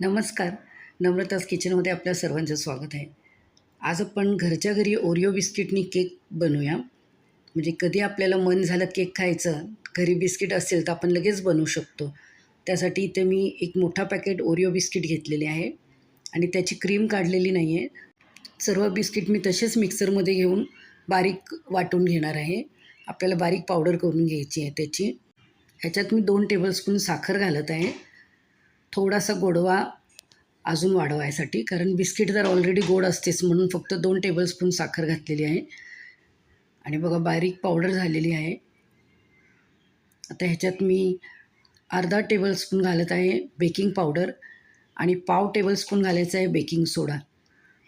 नमस्कार. नम्रताज किचनमध्ये आपल्या सर्वांचं स्वागत आहे. आज आपण घरच्या घरी ओरिओ बिस्किटनी केक बनवूया. म्हणजे कधी आपल्याला मन झालं केक खायचं घरी बिस्किट असेल तर आपण लगेच बनवू शकतो. त्यासाठी इथे मी एक मोठा पॅकेट ओरिओ बिस्किट घेतलेले आहे. आणि त्याची क्रीम काढलेली नाही आहे सर्व बिस्किट मी तसेच मिक्सरमध्ये घेऊन बारीक वाटून घेणार आहे. आपल्याला बारीक पावडर करून घ्यायची आहे त्याची. ह्याच्यात मी दोन टेबलस्पून साखर घालत आहे. थोडासा गोडवा अजून वाढवायसाठी कारण बिस्किट तर ऑलरेडी गोड असतेच म्हणून फक्त दोन टेबलस्पून साखर घातलेली आहे. आणि बघा बारीक पावडर झालेली आहे. आता ह्याच्यात मी अर्धा टेबलस्पून घालत आहे बेकिंग पावडर आणि पाव टेबलस्पून घालायचं आहे बेकिंग सोडा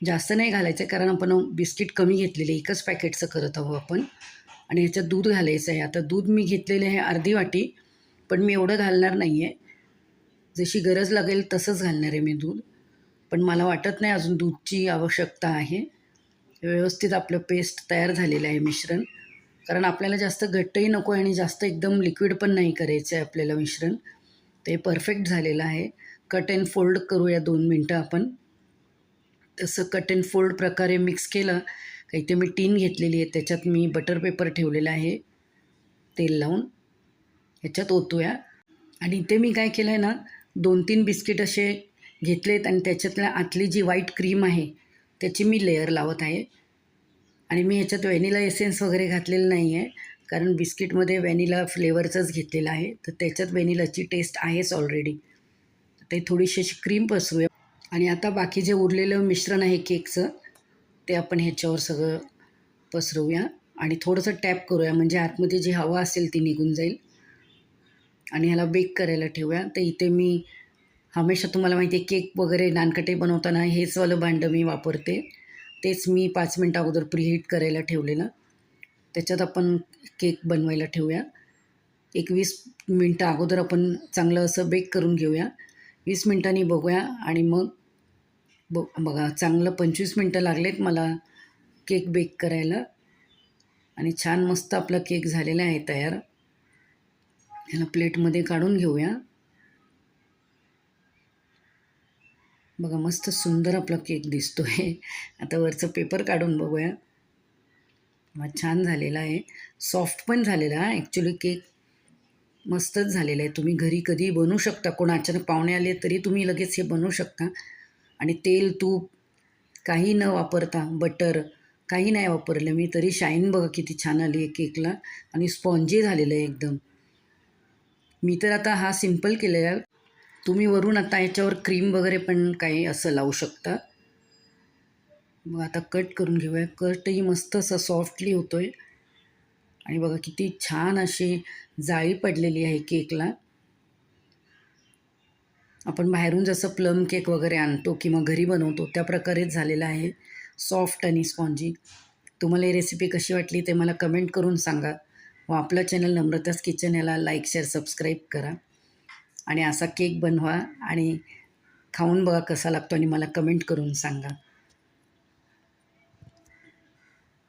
जास्त नाही घालायचं आहे कारण आपण बिस्किट कमी घेतलेले एकच पॅकेटचं करत आहोत आपण. आणि ह्याच्यात दूध घालायचं आहे. आता दूध मी घेतलेले आहे अर्धी वाटी पण मी एवढं घालणार नाही आहे जशी गरज लागेल तसंच घालणार आहे मी दूध. पण मला वाटत नाही अजून दूधची आवश्यकता आहे. व्यवस्थित आपलं पेस्ट तयार झालेलं आहे मिश्रण. कारण आपल्याला जास्त घट्टही नको आहे आणि जास्त एकदम लिक्विड पण नाही करायचं आहे आपल्याला मिश्रण. ते परफेक्ट झालेलं आहे. कट अँड फोल्ड करूया दोन मिनटं आपण. तसं कट अँड फोल्ड प्रकारे मिक्स केलं का इथे मी टीन घेतलेली आहे त्याच्यात मी बटर पेपर ठेवलेला आहे. तेल लावून. ह्याच्यात ओतूया. आणि इथे मी काय केलं आहे ना दोन तीन बिस्किट असे घेतलेत आणि त्याच्यातल्या आतली जी व्हाईट क्रीम आहे त्याची मी लेअर लावत आहे. आणि मी ह्याच्यात व्हॅनिला एसेन्स वगैरे घातलेलं नाही आहे कारण बिस्किटमध्ये व्हॅनिला फ्लेवरचंच घेतलेलं आहे. तर त्याच्यात व्हॅनिलाची टेस्ट आहेच ऑलरेडी ते थोडीशी अशी क्रीम पसरूया. आणि आता बाकी जे उरलेलं मिश्रण आहे केकचं ते आपण ह्याच्यावर सगळं पसरवूया. आणि थोडंसं टॅप करूया म्हणजे आतमध्ये जी हवा असेल ती निघून जाईल. आणि ह्याला बेक करायला ठेवूया. तर इथे मी हमेशा तुम्हाला माहिती आहे केक वगैरे नानकटे बनवताना हेचवालं भांडं मी वापरते. तेच मी पाच मिनटं अगोदर प्रीहीट करायला ठेवलेलं. त्याच्यात आपण केक बनवायला ठेवूया. एक वीस मिनटं अगोदर आपण चांगलं असं बेक करून घेऊया. वीस मिनटांनी बघूया आणि मग ब बघा चांगलं पंचवीस मिनटं लागलेत मला केक बेक करायला. आणि छान मस्त आपला केक झालेला आहे तयार. ह्याला प्लेटमध्ये काढून घेऊया. बघा मस्त सुंदर आपला केक दिसतो आहे आता वरचं पेपर काढून बघूया. मग छान झालेला आहे. सॉफ्ट पण झालेला आहे ॲक्च्युली केक मस्तच झालेलं आहे. तुम्ही घरी कधी बनवू शकता. कोण अचानक पाहुणे आले तरी तुम्ही लगेच हे बनवू शकता. आणि तेल तूप काही न वापरता बटर काही नाही वापरलं मी तरी शाईन बघा किती छान आली आहे केकला. आणि स्पॉन्जी झालेलं आहे एकदम. मी तर आता हा सिंपल केलेला आहे. तुम्ही वरून आता याच्यावर क्रीम वगैरे पण काही असं लावू शकता. मग आता कट करून घेऊया. कटही मस्त असं सॉफ्टली होतो आहे आणि बघा किती छान अशी जाळी पडलेली आहे केकला आपण बाहेरून जसं प्लम केक वगैरे आणतो किंवा घरी बनवतो त्या प्रकारेच झालेला आहे. सॉफ्ट आणि स्पॉन्जी तुम्हाला ही रेसिपी कशी वाटली ते मला कमेंट करून सांगा. व आपलं चॅनल नम्रताच किचन याला लाईक शेअर सबस्क्राईब करा. आणि असा केक बनवा आणि खाऊन बघा कसा लागतो आणि मला कमेंट करून सांगा.